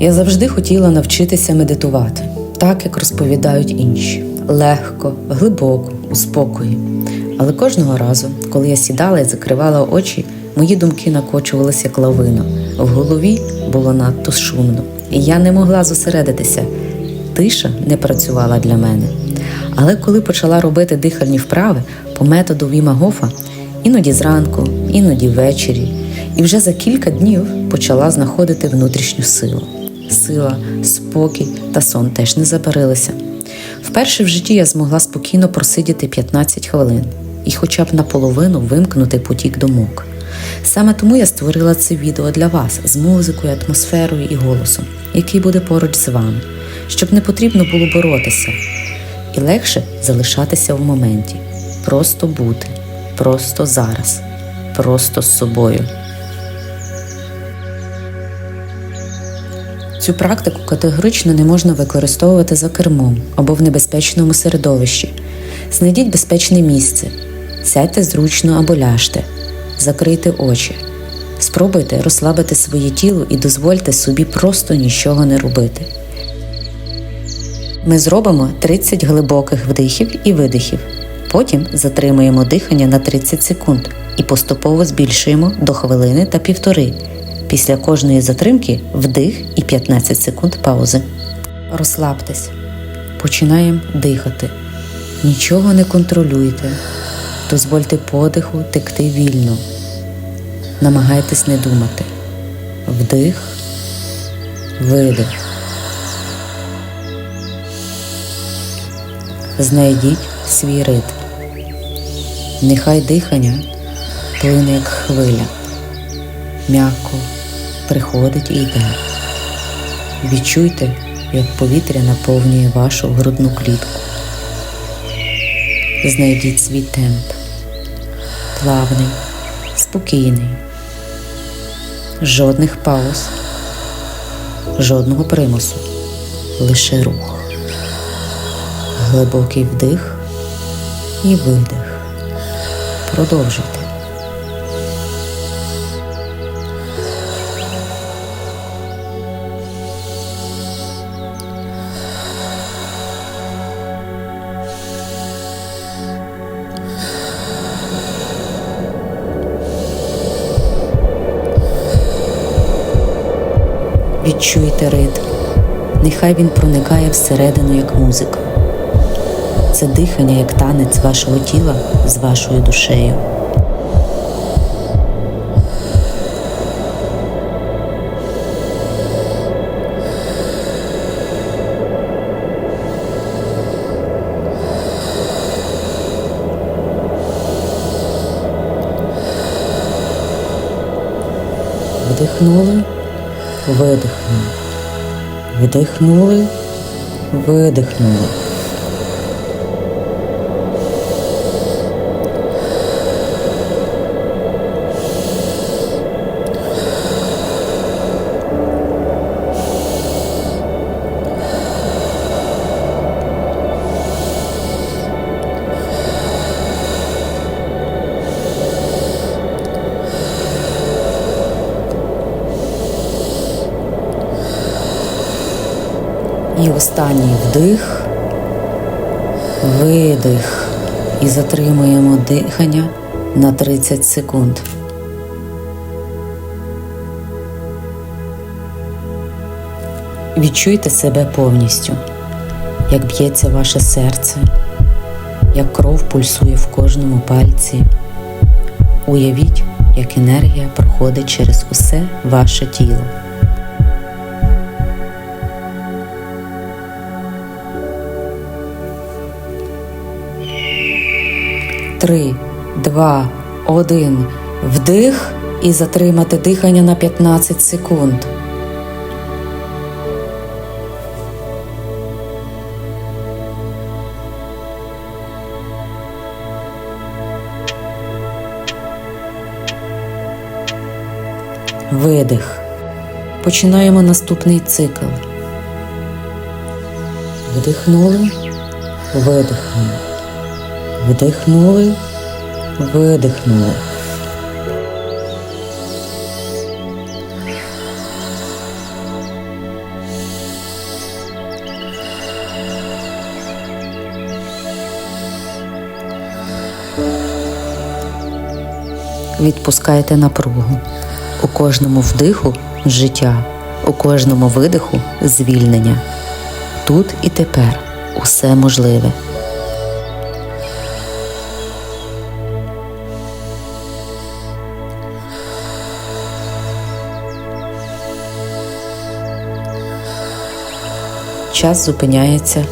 Я завжди хотіла навчитися медитувати, так як розповідають інші, легко, глибоко, у спокої. Але кожного разу, коли я сідала і закривала очі, мої думки накочувалися як лавина. В голові було надто шумно, і я не могла зосередитися. Тиша не працювала для мене. Але коли почала робити дихальні вправи по методу Віма Гофа, іноді зранку, іноді ввечері, і вже за кілька днів почала знаходити внутрішню силу. Сила, спокій та сон теж не забарилися. Вперше в житті я змогла спокійно просидіти 15 хвилин і хоча б наполовину вимкнути потік думок. Саме тому я створила це відео для вас з музикою, атмосферою і голосом, який буде поруч з вами, щоб не потрібно було боротися і легше залишатися в моменті, просто бути, просто зараз, просто з собою. Цю практику категорично не можна використовувати за кермом або в небезпечному середовищі. Знайдіть безпечне місце, сядьте зручно або ляжте, закрийте очі. Спробуйте розслабити своє тіло і дозвольте собі просто нічого не робити. Ми зробимо 30 глибоких вдихів і видихів. Потім затримуємо дихання на 30 секунд і поступово збільшуємо до хвилини та півтори. Після кожної затримки вдих і 15 секунд паузи. Розслабтесь. Починаємо дихати. Нічого не контролюйте. Дозвольте подиху текти вільно. Намагайтесь не думати. Вдих, видих. Знайдіть свій ритм. Нехай дихання плине як хвиля, м'яко приходить і йде. Відчуйте, як повітря наповнює вашу грудну клітку. Знайдіть свій темп, плавний, спокійний, жодних пауз, жодного примусу, лише рух глибокий вдих і видих. Продовжуйте. Відчуйте ритм. Нехай він проникає всередину як музика. Це дихання як танець вашого тіла з вашою душею. Вдихнули, видихнули. Вдихнули, видихнули. І останній вдих, видих. І затримуємо дихання на 30 секунд. Відчуйте себе повністю, як б'ється ваше серце, як кров пульсує в кожному пальці. Уявіть, як енергія проходить через усе ваше тіло. Три, два, один. Вдих і затримати дихання на 15 секунд. Видих. Починаємо наступний цикл. Вдихнули, видихнули. Вдихнули, видихнули. Відпускайте напругу. У кожному вдиху життя, у кожному видиху звільнення. Тут і тепер усе можливе. Час зупиняється,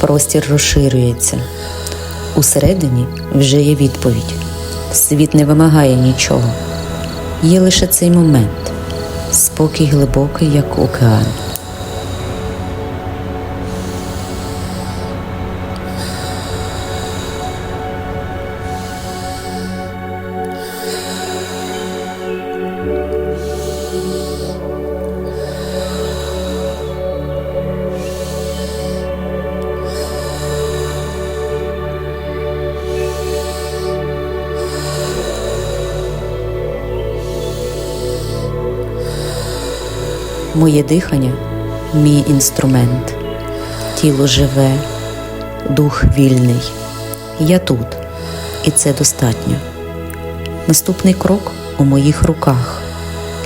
простір розширюється. Усередині вже є відповідь. Світ не вимагає нічого. Є лише цей момент, спокій глибокий, як океан. Моє дихання мій інструмент. Тіло живе, дух вільний. Я тут, і це достатньо. Наступний крок у моїх руках.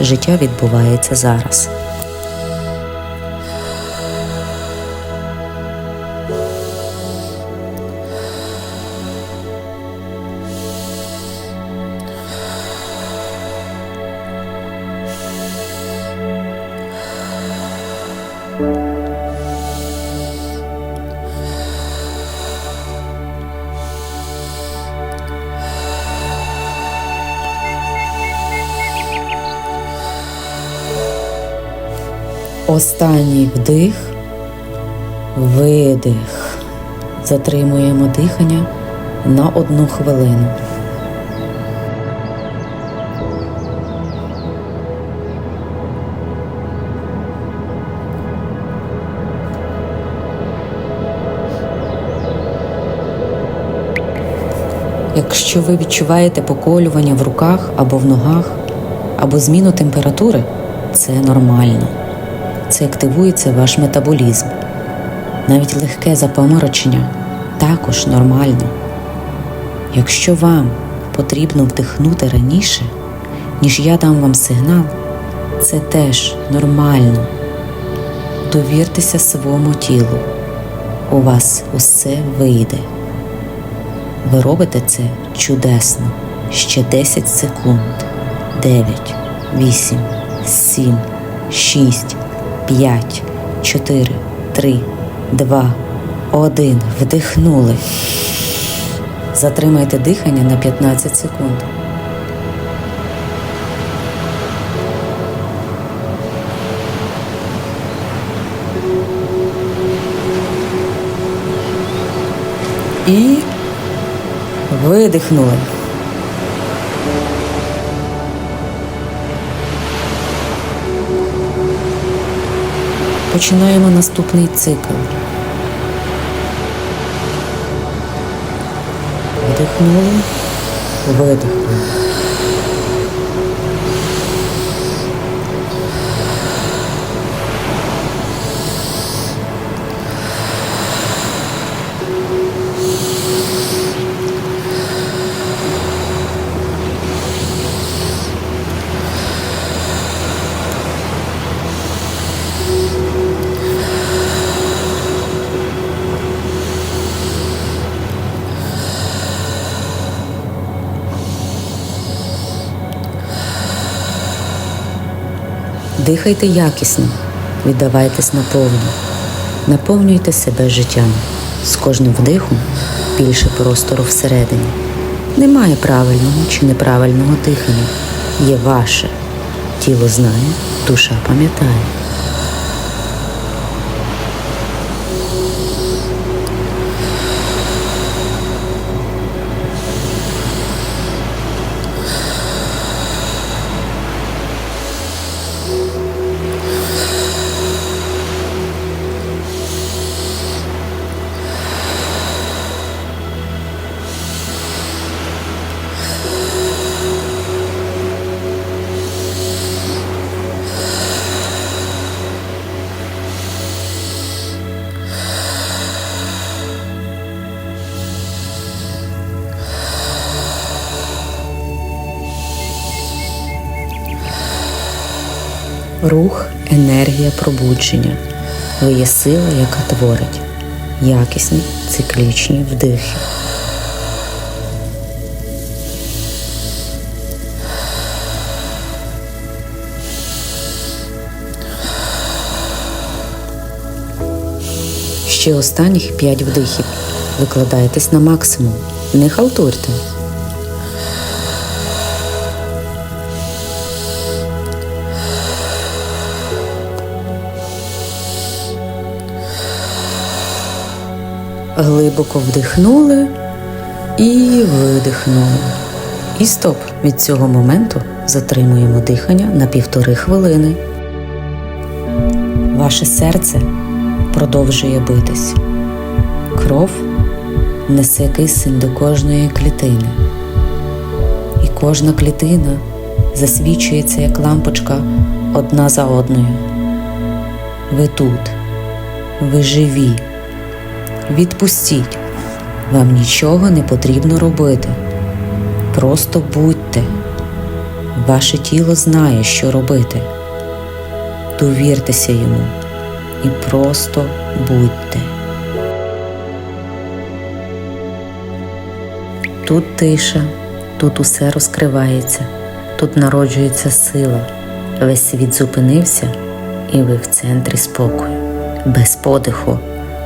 Життя відбувається зараз. Останній вдих, видих. Затримуємо дихання на одну хвилину. Якщо ви відчуваєте поколювання в руках або в ногах, або зміну температури, це нормально. Це активується ваш метаболізм. Навіть легке запоморочення також нормально. Якщо вам потрібно вдихнути раніше, ніж я дам вам сигнал, це теж нормально. Довіртеся своєму тілу. У вас усе вийде. Ви робите це чудесно. Ще 10 секунд. 9, 8, 7, 6, 5, 4, 3, 2, 1. Вдихнули. Затримайте дихання на 15 секунд. І видихнули. Починаємо наступний цикл. Вдихнули, видихнули. Дихайте якісно, віддавайтесь наповну, наповнюйте себе життям. З кожним вдихом більше простору всередині. Немає правильного чи неправильного дихання. Є ваше. Тіло знає, душа пам'ятає. Енергія пробудження. Ви є сила, яка творить якісні циклічні вдихи. Ще останніх 5 вдихів. Викладайтесь на максимум. Не халтурте. Глибоко вдихнули і видихнули. І стоп. Від цього моменту затримуємо дихання на півтори хвилини. Ваше серце продовжує битись. Кров несе кисень до кожної клітини. І кожна клітина засвічується як лампочка одна за одною. Ви тут, ви живі. Відпустіть. Вам нічого не потрібно робити. Просто будьте. Ваше тіло знає, що робити. Довіртеся йому і просто будьте. Тут тиша, тут усе розкривається, тут народжується сила. Весь світ зупинився, і ви в центрі спокою, без подиху,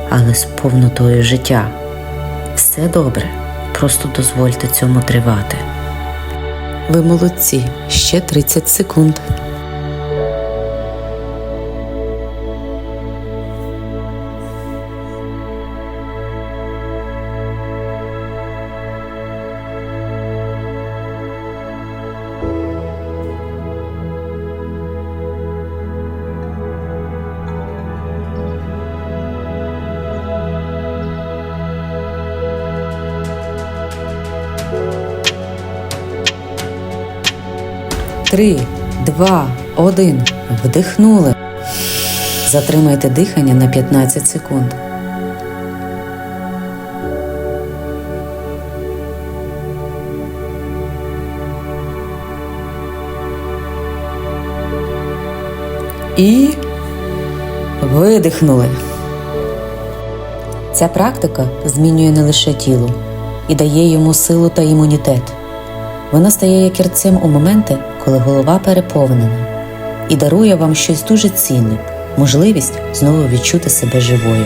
але з повнотою життя. Все добре, просто дозвольте цьому тривати. Ви молодці, ще 30 секунд. Три, два, один. Вдихнули. Затримайте дихання на 15 секунд. І видихнули. Ця практика змінює не лише тіло і дає йому силу та імунітет. Вона стає якірцем у моменти, коли голова переповнена, і дарує вам щось дуже цінне можливість знову відчути себе живою.